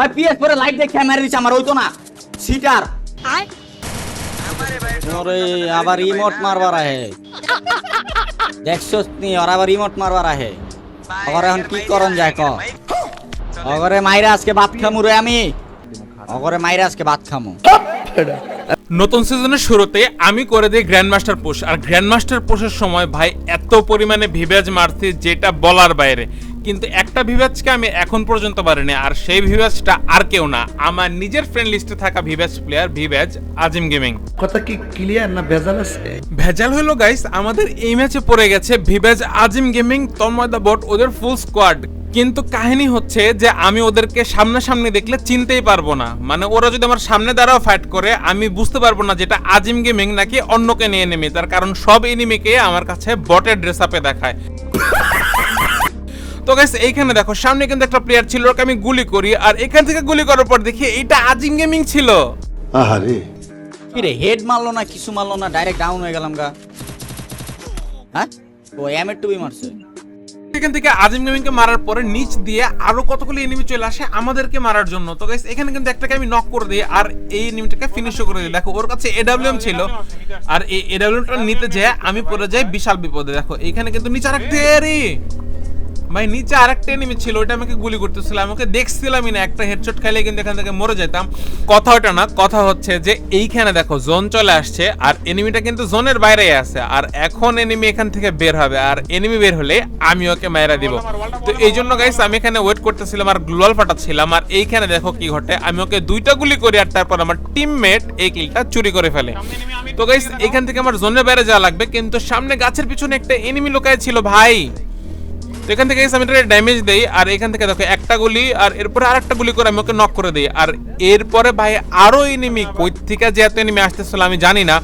ওই পিএস পরে লাইট দেখে মেরে দিচ্ছে আমার হইতো না। সিটার ওরে আবার রিমোট মারবার আহে। দেখছস নি ওর আবার রিমোট মারবার আহে। ওর এখন কি করন যায় ক? মাইরা আজকে ভাত খামু রে আমি। অগরে মাইরা আজকে ভাত খামু। নতুন সিজনের শুরুতে আমি করে দিই গ্র্যান্ড মাস্টার পুশ আর গ্র্যান্ড মাস্টার পুশের সময় ভাই এত পরিমাণে ভিভেজ মারছি যেটা বলার বাইরে। কিন্তু একটা ভিভেজকে আমি এখন পর্যন্ত পারিনি আর সেই ভিভেজটা আর কেউ না। আমার নিজের ফ্রেন্ড লিস্টে থাকা ভিভেজ প্লেয়ার ভিভেজ আজিম গেমিং। কথা কি ক্লিয়ার না ভেজাল আছে? ভেজাল হলো গাইস আমাদের এই ম্যাচে পড়ে গেছে ভিভেজ আজিম গেমিং তন্ময়দা বট ওদের ফুল স্কোয়াড কিন্তু কাহিনী হচ্ছে যে আমি ওদেরকে সামনাসামনি দেখলে চিনতেই পারব না। মানে ওরা যদি আমার সামনে দ্বারাও ফাইট করে আমি বুঝতে পারব না যেটা আজিম গেমিং নাকি অন্যকে নিয়ে নেমে। তার কারণ সব এনিমিকে আমার কাছে বটের ড্রেস আপে দেখায়। তো গাইস এইখানে দেখো সামনে কিন্তু একটা প্লেয়ার ছিল ওকে আমি গুলি করি আর এখান থেকে গুলি করার পর দেখি এইটা আজিম গেমিং ছিল। আহারে। কি রে হেড মারলো না কিছু মারলো না ডাইরেক্ট ডাউন হয়ে গেলাম গা। হ্যাঁ? ও এম এর টুবি মারছে। এখান থেকে আজিম গেমিংকে মারার পরে নিচ দিয়ে আরও কতগুলো এনিমি চলে আসে আমাদেরকে মারার জন্য। তো গাইস এখানে কিন্তু একটাকে আমি নক করে দিই আর এই এনিমিটাকে ফিনিশও করে দিই। দেখো ওর কাছে এডব্লিউএম ছিল আর এই এডব্লিউএমটা নিতে যেয়ে আমি পড়ে যাই বিশাল বিপদে। দেখো এখানে কিন্তু নিচে এরি ভাই নিচে আরেকটা এনিমি ছিল ওটা আমাকে গুলি করতেছিল। আমাকে দেখছিলামই না একটা হেডশট খাইলে কিন্তু এখান থেকে মরে যেতাম কথা ওটা না কথা হচ্ছে যে এইখানে দেখো জোন চলে আসছে আর এনিমিটা কিন্তু জোনের বাইরে আছে। আর এখন এনিমি এখান থেকে বের হবে আর এনিমি বের হলে আমি ওকে মায়েরা দিব। তো এই জন্য গাইস আমি এখানে ওয়েট করতেছিলাম আর গ্লোয়াল ফাটাচ্ছিলাম আর এইখানে দেখো কি ঘটে আমি ওকে দুইটা গুলি করি আর তারপর আমার টিমমেট এই কিলটা চুরি করে ফেলে। তো গাইস এখান থেকে আমার জোনের বাইরে যাওয়া লাগবে কিন্তু সামনে গাছের পিছনে একটা এনিমি লোকায় ছিল ভাই। তো এখান থেকে আমি এটা ড্যামেজ দেই, আর এখান থেকে দেখো একটা গুলি, আর এরপরে আরেকটা গুলি করে আমি ওকে নক করে দিই। আর এরপরে ভাই আরও এনিমি কই থেকে যে এত এনিমি আসতেছিল আমি জানি না।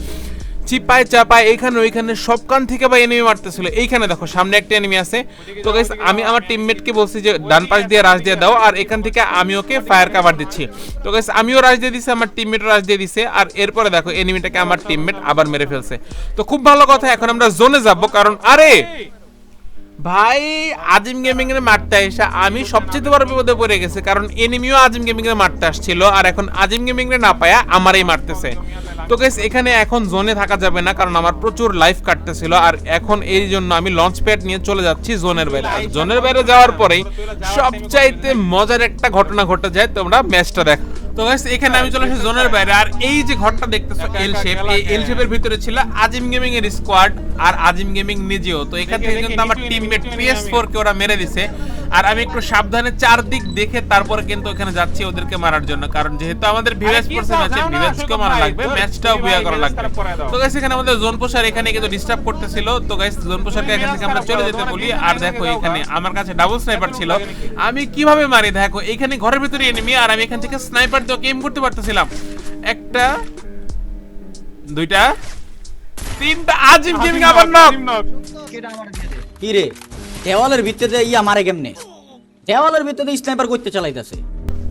চিপায় চাপায় এখানে ওইখানে সবখান থেকে ভাই এনিমি মারতেছিল। এইখানে দেখো সামনে একটা এনিমি আছে। তো গাইস আমি আমার টিমমেটকে বলছি যে, ডান পাশ দিয়ে রাশ দিয়ে দাও, আর এখান থেকে আমি ওকে ফায়ার কাভার দিচ্ছি। তো গাইস আমিও রাশ দিয়ে দিছি, আমার টিমমেটও রাশ দিয়ে দিছে। আর এরপরে দেখো এনিমিটাকে আমার টিমমেট আবার মেরে ফেলছে। তো খুব ভালো কথা, এখন আমরা জোনে যাব, কারণ আরে ভাই, আজিম গেমিং এর মারতে এসে আমি সবচেয়ে বড় বিপদে পড়ে গেছে, কারণ এনিমিও আজিম গেমিং এর মারতে আসছিল, আর এখন আজিম গেমিং এর না পায়া আমারই মারতেছে। তো গাইস এখানে এখন জোনে থাকা যাবে না, কারণ আমার প্রচুর লাইফ কাটতেছিল, আর এখন এই জন্য আমি লঞ্চ প্যাড নিয়ে চলে যাচ্ছি জোনের বাইরে। জোনের বাইরে যাওয়ার পরেই সবচাইতে মজার একটা ঘটনা ঘটে যায়, তোমরা ম্যাচটা দেখো। তো এখানে আমি চলে এসেছি জোনের বাইরে। আর এই যে ঘরটা দেখতেছো এল শেপ এই এল শেপের ভিতরে ছিল আজিম গেমিং এর স্কোয়াড আর আজিম গেমিং নিজেও। তো এখান থেকে কিন্তু আমার টিমমেট PS4 কে ওরা মেরে দিছে। আর আমি একটু সাবধানে চারদিক দেখে তারপরে কিন্তু ওখানে যাচ্ছি ওদেরকে মারার জন্য কারণ যেহেতু আমাদের ভিভেজ পড়ছে ম্যাচে ভিভেজকে মারা লাগবে ম্যাচটাও বুয়া করা লাগবে। তো গাইস এখানে আমাদের জোন পোষার এখানে কিন্তু ডিস্টার্ব করতেছিল তো গাইস জোন পোষারকে এখান থেকে আমরা চলে যেতে বলি আর দেখো এখানে আমার কাছে ডাবল স্নাইপার ছিল। আমি কীভাবে মারি দেখো এখানে ঘরের ভিতরে এনিমি আর আমি এখান থেকে স্নাইপার দিয়ে গেম করতে পারতেছিলাম। একটা দুইটা তিনটা আজিম গেমিং আবার নক কি রে? দেওয়ালের ভিতরে ইয়া মারে কেমনে? দেওয়ালের ভিতরে স্নাইপার করতে চালাইতাছে।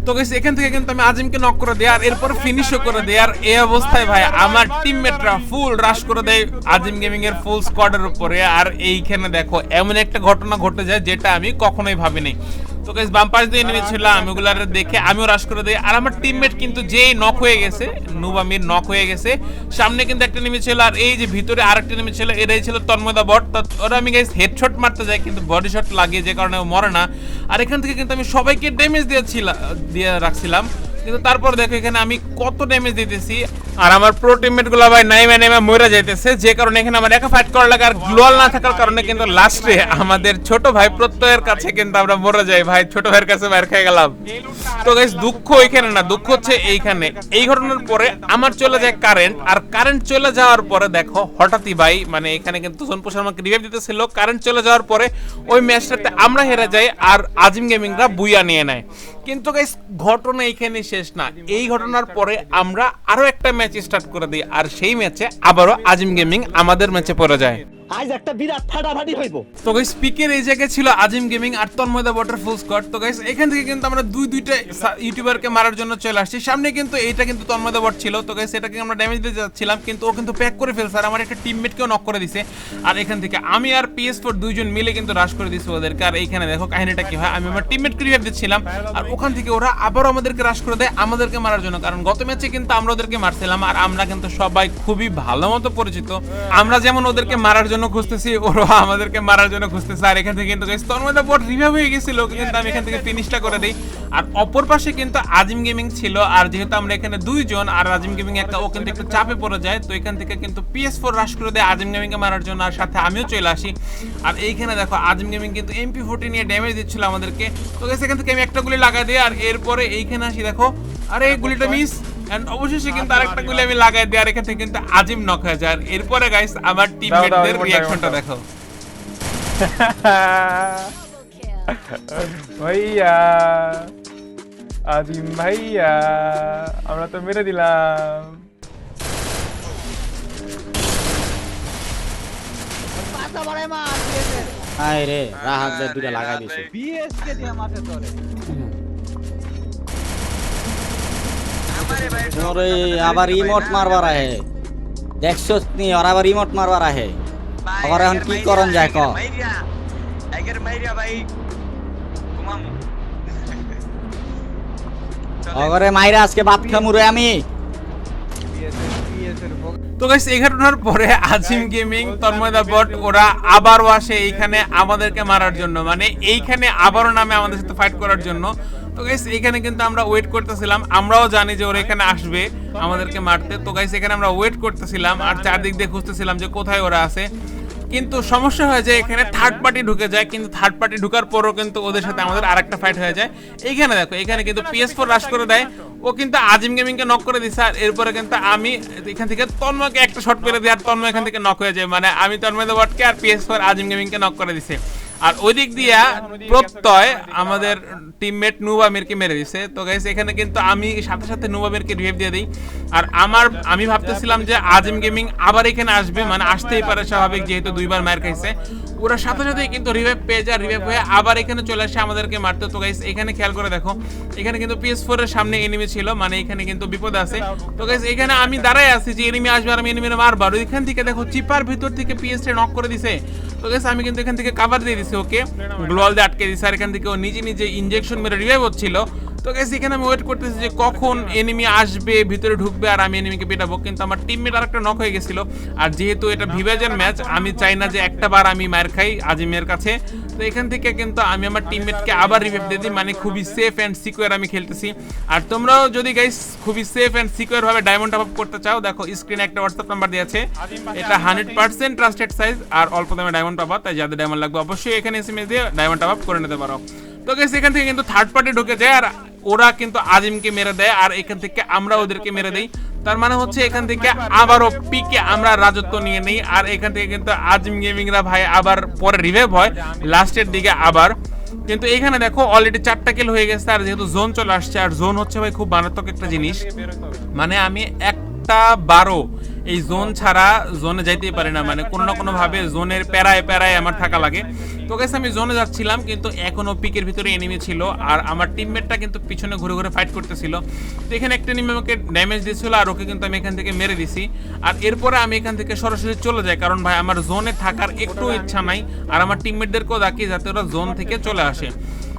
তো গাইস এখান থেকে কিন্তু আমি আজিমকে নক করে দেই, আর এরপর ফিনিশও করে দেই। আর এই অবস্থায় ভাই, আমার টিমমেটরা ফুল রাশ করে দেয় আজিম গেমিং এর ফুল স্কোয়াডের উপরে। আর এইখানে দেখো, এমন একটা ঘটনা ঘটে যায়, যেটা আমি কখনোই ভাবিনি। তো গাইস বাম পাশ দিয়ে নেমেছিলাম ওগুলার দেখে আমিও রাশ করে দিই। আর আমার টিমমেট কিন্তু যেই নক হয়ে গেছে নুবামির নক হয়ে গেছে। সামনে কিন্তু একটা নেমেছিল আর এই যে ভিতরে আরেকটা নেমেছিল এটাই ছিল তন্ময়দা বট। ওরা আমি গাইস হেডশট মারতে যাই, কিন্তু বডি শট লাগিয়ে যে কারণে ও মরে না। আর এখান থেকে কিন্তু আমি সবাইকে ড্যামেজ দিয়েছিলাম দিয়ে রাখছিলাম। কিন্তু তারপর দেখো এখানে আমি কত ড্যামেজ দিতেছি। আর আমার প্রো টিমমেটগুলো ভাই নাইমে নাইমে মরে যাইতেছে, যে কারণে এখানে আমার একা ফাইট করা লাগে আর গ্লোয়াল না থাকার কারণে কিন্তু লাস্টে আমাদের ছোট ভাই প্রত্যয়ের কাছে কিন্তু আমরা মরে যাই। ভাই, ছোট ভাইয়ের কাছে বাইর খেয়ে গেলাম। তো গাইস দুঃখ এখানে না, দুঃখ হচ্ছে এইখানে। এই ঘটনার পরে আমার চলে যায় কারেন্ট আর কারেন্ট চলে যাওয়ার পরে দেখো, হঠাৎই ভাই মানে এখানে কিন্তু জনপোষ আমাকে রিভাইভ দিতেছিল। কারেন্ট চলে যাওয়ার পরে ওই ম্যাচটাতে আমরা হেরে যাই আর আজিম গেমিংরা বুইয়া নিয়ে নেয়। কিন্তু গাইস ঘটনা এখানে শেষ না। এই ঘটনার পরে আমরা আরও একটা ম্যাচ স্টার্ট করে দিই, আর সেই ম্যাচে আবারও আজিম গেমিং আমাদের ম্যাচে পড়ে যায়। আজ একটা বিরাট ফাটাফাটি হইব। তো গাইস পিকের এই জায়গায় ছিল আজিম গেমিং আর ফুল স্কোয়াড তো গাইস এখান থেকে কিন্তু আমরা দুই দুইটা ইউটিউবারকে মারার জন্য চলে আসছি। সামনে কিন্তু এইটা কিন্তু তন্ময়দা বট ছিল। তো গাইস এটাকে আমরা ড্যামেজ দিতে যাচ্ছিলাম, কিন্তু ও কিন্তু প্যাক করে ফেলছে। আর আমার একটা টিমমেটকেও নক করে দিছে। আর এখান থেকে আমি আর দুইজন মিলে কিন্তু রাশ করে দিছি ওদেরকে। আর এইখানে দেখো কাহিনীটা কি হয়? আমি আমার টিমমেটকে রিভাইভ দিচ্ছিলাম। আর ওখান থেকে ওরা আবারও আমাদেরকে রাশ করে দেয়, আমাদেরকে মারার জন্য। কারণ গত ম্যাচে কিন্তু আমরা ওদেরকে মারছিলাম। আর আমরা কিন্তু সবাই খুবই ভালো মতো পরিচিত। আমরা যেমন ওদেরকে মারার জন্য খুঁজতেছি ওরা আমাদেরকে মারার জন্য খুঁজতেছে। আর এখান থেকে কিন্তু তন্ময়দা বট রিভাইভ হয়ে গেছিল কিন্তু আমি এখান থেকে ফিনিশটা করে দিই। আর অপর পাশে কিন্তু আজিম গেমিং ছিল আর যেহেতু আমরা এখানে দুইজন আর আজিম গেমিং একটা ও কিন্তু একটু চাপে পড়ে যায় তো এখান থেকে কিন্তু পিএস ফোর রাশ করে দেয় আজিম গেমিং কে মারার জন্য আর সাথে আমিও চলে আসি। আর এইখানে দেখো আজিম গেমিং কিন্তু এমপি ফোর্টি নিয়ে ড্যামেজ দিচ্ছিল আমাদেরকে। তো এখান থেকে আমি একটা গুলি লাগাই দিই আর এরপরে এইখানে আসি দেখো। আরে এই গুলিটা মিস এন্ড অবশেষে কিন্তু আরেকটা গুলি আমি লাগাই দিই আর এখান কিন্তু আজিম নক হয়ে যায়। আর এরপরে গাইস আমার টিমমেটদের রিঅ্যাকশনটা দেখো। ভাইয়া আজিম ভাইয়া আমরা তো মেরে দিলাম। আয় রে রাহাত দে দুটা লাগাই দিছে। আবার ইমোট মারবার আহে। নি আবার ইমোট মারবার আহে। আবার এখন কি যায় ক মাইরা আজকে বাপ খামুরে আমি। তো গাইস এই ঘটনার পরে আজিম গেমিং তন্ময়দা বট ওরা আবারও আসে এইখানে আমাদেরকে মারার জন্য। মানে এইখানে আবারও নামে আমাদের সাথে ফাইট করার জন্য। তো গাইস এইখানে কিন্তু আমরা ওয়েট করতেছিলাম। আমরাও জানি যে ওরা এখানে আসবে, আমাদেরকে মারতে। তো গাইস এখানে আমরা ওয়েট করতেছিলাম আর চারদিক দিয়ে খুঁজতেছিলাম যে কোথায় ওরা আছে। কিন্তু সমস্যা হয়ে যায় এখানে থার্ড পার্টি ঢুকে যায়, কিন্তু থার্ড পার্টি ঢুকার পরও কিন্তু ওদের সাথে আমাদের আরেকটা ফাইট হয়ে যায়। এইখানে দেখো, এখানে কিন্তু পিএস ফোর রাশ করে দেয়। ও কিন্তু আজিম গেমিংকে নক করে দিছে আর এরপরে কিন্তু আমি এখান থেকে তন্ময়কে একটা শট করে দিই আর তন্ময় এখান থেকে নক হয়ে যায়। মানে আমি তন্ময় দেবটকে আর পিএস ফোর আজিম গেমিংকে নক করে দিছে। আর ওই দিক দিয়া প্রত্যয় আমাদের টিমমেট নুবামিরকে মেরে দিছে। তো গাইস এখানে কিন্তু আমি সাথে সাথে নুবামিরকে রিভাইভ দিয়ে দিই। আর আমার আমি ভাবতেছিলাম যে আজিম গেমিং আবার এখানে আসবে মানে আসতেই পারে স্বাভাবিক যেহেতু দুইবার মার খাইছে। ওরা সাথে সাথে কিন্তু রিভাইভ পেয়ে যায় রিভাইভ হয়ে আবার এখানে চলে আসে আমাদেরকে মারতে। তো গাইস এখানে খেয়াল করে দেখো এখানে কিন্তু পিএস ফোর এর সামনে এনিমি ছিল মানে এখানে কিন্তু বিপদ আছে। তো গাইস এখানে আমি দাঁড়াই আছি যে এনিমি আসবে আর আমি এনিমির মারবো। আর এখান থেকে দেখো চিপার ভিতর থেকে পিএস নক করে দিছে। তো গাইস আমি কিন্তু এখান থেকে কভার দিয়ে দিছি ওকে গ্লোয়াল দিয়ে আটকে দিছে। আর এখান থেকে ও নিজে নিজে ইনজেকশন মেরে রিভাইভ হচ্ছিল। তো গাইস এখানে আমি ওয়েট করতেছি যে কখন এনিমি আসবে, ভিতরে ঢুকবে আর আমি এনিমিকে পেটাবো। কিন্তু আমার টিমমেট আরেকটা নক হয়ে গেছিল। আর যেহেতু এটা ভিভাজের ম্যাচ আমি চাই না যে একটা বার আমি মার খাই আজিমের কাছে। তো এখান থেকে কিন্তু আমি আমার টিমমেটকে আবার রিভাইভ দিয়ে দিই মানে খুবই সেফ অ্যান্ড সিকিউর আমি খেলতেছি। আর তোমরাও যদি গাইস খুবই সেফ অ্যান্ড সিকিউর ভাবে ডায়মন্ড টপ আপ করতে চাও, দেখো স্ক্রিনে একটা হোয়াটসঅ্যাপ নাম্বার দেওয়া আছে। এটা হান্ড্রেড পার্সেন্ট ট্রাস্টেড সাইজ আর অল্প দামে ডায়মন্ড পাবা তাই যাদের ডায়মন্ড লাগবে অবশ্যই এখানে এসএমএস দিয়ে ডায়মন্ড টপ আপ করে নিতে পারো। তো গাইস এখান থেকে কিন্তু থার্ড পার্টি ঢুকে যায় আর ওরা কিন্তু আজিমকে মেরে দেয় আর এখান থেকে আমরা ওদেরকে মেরে দেই। তার মানে হচ্ছে এখান থেকে আবারও পিকে আমরা রাজত্ব নিয়ে নেই আর এখান থেকে কিন্তু আজিম গেমিংরা ভাই আবার পরে রিভাইভ হয়, লাস্টের দিকে আবার। কিন্তু এখানে দেখো অলরেডি চারটা কিল হয়ে গেছে আর যেহেতু জোন চলে আসছে, আর জোন হচ্ছে ভাই খুব মারাত্মক একটা জিনিস। মানে আমি একটা বারো এই জোন ছাড়া জোনে যাইতেই পারি না মানে কোনো না কোনোভাবে জোনের প্যারায় প্যারায় আমার থাকা লাগে। তো গেছে আমি জোনে যাচ্ছিলাম, কিন্তু এখনও পিকের ভিতরে এনিমি ছিল, আর আমার টিমমেটটা কিন্তু পিছনে ঘুরে ঘুরে ফাইট করতেছিল। তো এখানে একটা এনিমি আমাকে ড্যামেজ দিয়েছিল, আর ওকে কিন্তু আমি এখান থেকে মেরে দিছি। আর এরপরে আমি এখান থেকে সরাসরি চলে যাই, কারণ ভাই, আমার জোনে থাকার একটু ইচ্ছা নাই, আর আমার টিমমেটদেরকেও ডাকি যাতে ওরা জোন থেকে চলে আসে।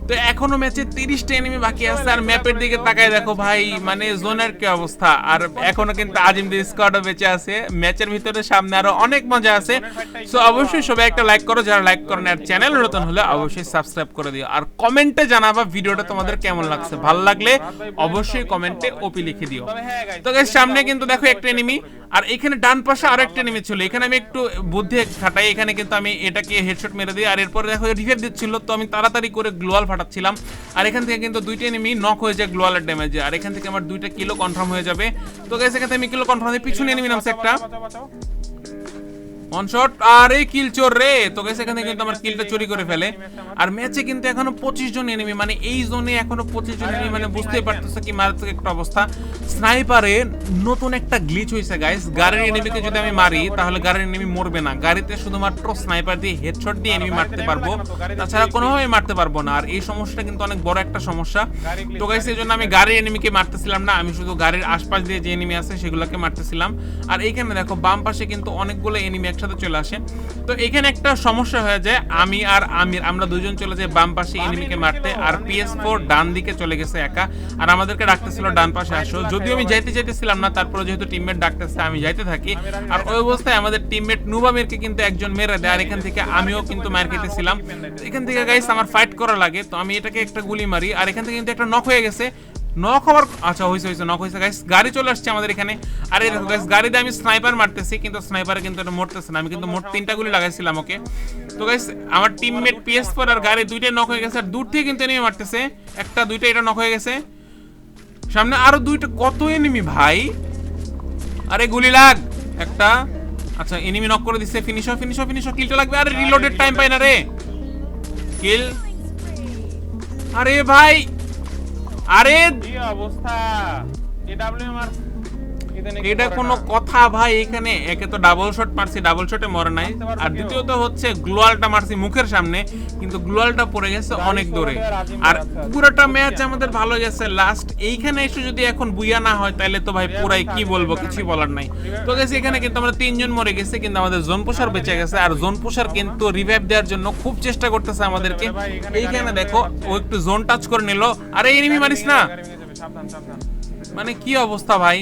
তো এখনও ম্যাচে তিরিশটা এনিমি বাকি আছে আর ম্যাপের দিকে তাকায় দেখো ভাই মানে জোনের কি অবস্থা? আর এখনও কিন্তু আজিমদের স্কোয়াডও বেঁচে আছে। ম্যাচের ভিতরে সামনে আরও অনেক মজা আছে। সো অবশ্যই সবাই একটা লাইক করো, যারা লাইক করেন আর চ্যানেল নতুন হলে অবশ্যই সাবস্ক্রাইব করে দিও। আর কমেন্টে জানাবা ভিডিওটা তোমাদের কেমন লাগছে। ভালো লাগলে অবশ্যই কমেন্টে ওপি লিখে দিও। তো সামনে কিন্তু দেখো একটা এনিমি আর এখানে ডান পাশে আরও একটা এনিমি ছিল। এখানে আমি একটু বুদ্ধি খাটাই। এখানে কিন্তু আমি এটাকে হেডশট মেরে দিই। আর এরপর দেখো রিভাইভ দিচ্ছিল। তো আমি তাড়াতাড়ি করে গ্লোয়াল ফাটাচ্ছিলাম আর এখান থেকে কিন্তু দুইটা এনিমি নক হয়ে যায় গ্লোয়ালের ড্যামেজে আর এখান থেকে আমার দুইটা কিলো কনফার্ম হয়ে যাবে। তো গাইস এখান থেকে আমি কিলো কনফার্ম পিছনে এনিমি নামছে একটা। ওয়ান শট আরে কিল চোর রে। তো গেছে এখানে কিন্তু আমার কিলটা চুরি করে ফেলে। আর ম্যাচে কিন্তু এখনও পঁচিশ জন এনিমি মানে এই জোনে এখনও পঁচিশ জন এনিমি মানে বুঝতেই পারতেছে কি মারাত্মক একটা অবস্থা। স্নাইপারে নতুন একটা গ্লিচ হয়েছে গাইস গাড়ির এনিমিকে যদি আমি মারি, তাহলে গাড়ির এনিমি মরবে না। গাড়িতে শুধুমাত্র স্নাইপার দিয়ে হেডশট দিয়ে এনিমি মারতে পারব। তাছাড়া কোনোভাবে মারতে পারব না। আর এই সমস্যাটা কিন্তু অনেক বড় একটা সমস্যা। তো গাইস এই জন্য আমি গাড়ির এনিমিকে মারতেছিলাম না। আমি শুধু গাড়ির আশপাশ দিয়ে যে এনিমি আছে, সেগুলোকে মারতেছিলাম। আর এইখানে দেখো, বাম পাশে কিন্তু অনেকগুলো এনিমি একসাথে চলে আসে তো এখানে একটা সমস্যা হয়ে যায় আমি আর আমির আমরা দুজন চলে যাই বাম পাশে এনিমিকে মারতে আর পিএস ফোর ডান দিকে চলে গেছে একা। আর আমাদেরকে ডাকতেছিল ডান পাশে আসো। যদিও আমি যাইতে চাইতেছিলাম না তারপরে যেহেতু টিমমেট ডাকতেছে আমি যাইতে থাকি। আর ওই অবস্থায় আমাদের টিমমেট নুবামিরকে কিন্তু একজন মেরে দেয় আর এখান থেকে আমিও কিন্তু মার খেতেছিলাম। এখান থেকে গাইস আমার ফাইট করা লাগে তো আমি এটাকে একটা গুলি মারি আর এখান থেকে কিন্তু একটা নক হয়ে গেছে। নক হওয়ার আচ্ছা হয়েছে হয়েছে নক হয়েছে গাইস গাড়ি চলে আসছে আমাদের এখানে। আরে দেখো গাইস গাড়িতে আমি স্নাইপার মারতেছি, কিন্তু স্নাইপারে কিন্তু এটা মরতেছে না। আমি কিন্তু মোট তিনটা গুলি লাগাইছিলাম ওকে তো গাইস আমার টিমমেট পিএস ফোর আর গাড়ি দুইটাই নক হয়ে গেছে, আর দূর থেকে কিন্তু এনিমি মারতেছে। একটা, দুইটা, এটা নক হয়ে গেছে। সামনে আরও দুইটা, কত এনিমি ভাই? আরে গুলি লাগ! একটা আচ্ছা এনিমি নক করে দিচ্ছে ফিনিশ ফিনিশ ফিনিশ কিলটা লাগবে, আরে রিলোডের টাইম পাই না রে। কিল আরে ভাই! আরে কি অবস্থা? এডব্লিউ মার এটা কোনো কথা ভাই এখানে একে তো ডাবল শট মারছি ডাবল শটে মরে নাই। আর দ্বিতীয়ত হচ্ছে গ্লোয়ালটা মারছি মুখের সামনে কিন্তু গ্লোয়ালটা পড়ে গেছে অনেক দূরে। আর পুরোটা ম্যাচ আমাদের ভালো গেছে। লাস্ট এইখানে এসে যদি এখন বুইয়া না হয় তাহলে তো ভাই পুরাই কি বলব কিছুই বলার নাই। তো গেছে এখানে কিন্তু আমরা তিনজন মরে গেছে কিন্তু আমাদের জোন পোষার বেঁচে গেছে আর জোন পোষার কিন্তু রিভাইভ দেওয়ার জন্য খুব চেষ্টা করতেছে আমাদেরকে। এইখানে দেখো ও একটু জোন টাচ করে নিল। আরে এনিমি মারিস না। মানে কি অবস্থা ভাই?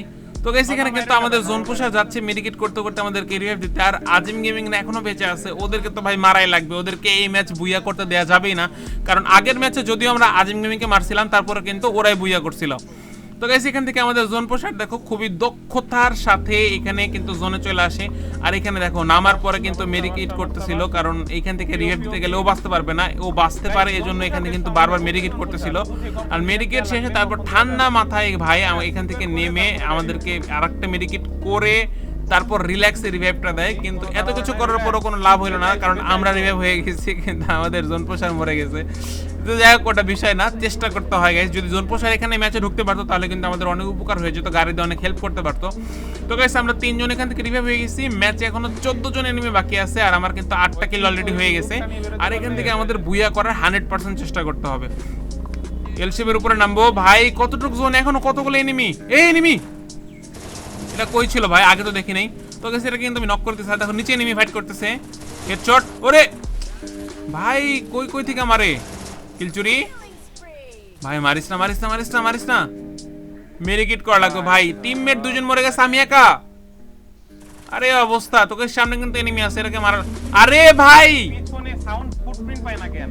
তো গাইস এখানে কিন্তু আমাদের জোন পোষা যাচ্ছে মেডিকেট করতে করতে আমাদেরকে রিভাইভ দিতে। আর আজিম গেমিং না এখনও বেঁচে আছে, ওদেরকে তো ভাই মারাই লাগবে, ওদেরকে এই ম্যাচ বুইয়া করতে দেওয়া যাবেই না। কারণ আগের ম্যাচে যদিও আমরা আজিম গেমিংকে মারছিলাম, তারপরে কিন্তু ওরাই বুইয়া করছিল। তো গাইস এখান থেকে আমাদের জোন পোশাক দেখো, খুবই দক্ষতার সাথে এখানে কিন্তু জোনে চলে আসে। আর এখানে দেখো, নামার পরে কিন্তু মেডিকেট করতেছিল, কারণ এখান থেকে রিভাইভ দিতে গেলে ও বাঁচতে পারবে না, ও বাঁচতে পারে এই জন্য এখানে কিন্তু বারবার মেডিকেট করতেছিল। আর মেডিকেট শেষে তারপর ঠান্ডা মাথায় ভাই এখান থেকে নেমে আমাদেরকে আর একটা মেডিকেট করে তারপর রিল্যাক্সে রিভাইভটা দেয়, কিন্তু এত কিছু করার পরও কোনো লাভ হলো না, কারণ আমরা রিভাইভ হয়ে গেছি, কিন্তু আমাদের জোন প্রসার মরে গেছে। তো যাই হোক, ওটা বিষয় না, চেষ্টা করতে হয় গাইস যদি জোন প্রসার এখানে ম্যাচে ঢুকতে পারতো, তাহলে কিন্তু আমাদের অনেক উপকার হয়ে যেত, গাড়িতে অনেক হেল্প করতে পারতো। তো গাইস আমরা তিনজন এখান থেকে রিভাইভ হয়ে গেছি ম্যাচে এখনও চোদ্দ জন এনিমি বাকি আছে, আর আমার কিন্তু আটটা কিল অলরেডি হয়ে গেছে। আর এখান থেকে আমাদের বুইয়া করার হান্ড্রেড পার্সেন্ট চেষ্টা করতে হবে। এলসিবের উপরে নামবো। ভাই, কতটুকু জোন এখনও কতগুলো এনিমি এই এনিমি এটা কই ছিল ভাই? আগে তো দেখি নাই। তো গেছে এটা কিন্তু আমি নক করতেছি দেখো নিচে এনিমি ফাইট করতেছে। হেডশট ওরে! ভাই কই কই থেকে মারে? কিলচুরি ভাই মারিস না মারিস না মারিস না মারিস না। মেরে কিট করা লাগবে ভাই। টিমমেট দুজন মরে গেছে আমি একা। আরে অবস্থা। তোকে সামনে কিন্তু এনিমি আছে এটাকে মারার। আরে ভাই! পিছনে সাউন্ড ফুটপ্রিন্ট পায় না কেন?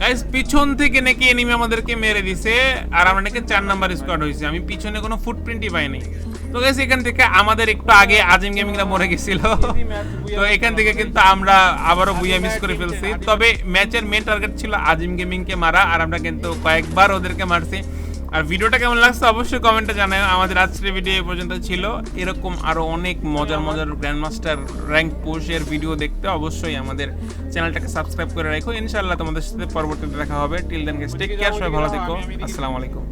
গাইস পিছন থেকে নাকি এনিমি আমাদেরকে মেরে দিছে আর আমরা নাকি চার নাম্বার স্কোয়াড হয়েছে। আমি পিছনে কোনো ফুটপ্রিন্টই পাইনি। তো গাইস এখান থেকে আমাদের একটু আগে আজিম গেমিংরা মরে গেছিল। তো এখান থেকে কিন্তু আমরা আবারও বুইয়া মিস করে ফেলছি। তবে ম্যাচের মেন টার্গেট ছিল আজিম গেমিংকে মারা, আর আমরা কিন্তু কয়েকবার ওদেরকে মারছি। আর ভিডিওটা কেমন লাগছে অবশ্যই কমেন্টে জানাও আমাদের আজকের ভিডিও পর্যন্ত ছিল। এরকম আরও অনেক মজার মজার গ্র্যান্ড মাস্টার র্যাঙ্ক পুশের ভিডিও দেখতে অবশ্যই আমাদের চ্যানেলটাকে সাবস্ক্রাইব করে রাখো। ইনশাআল্লাহ তোমাদের সাথে পরবর্তীতে দেখা হবে। Till then guys take care সবাই ভালো থেকো। আসসালামু আলাইকুম।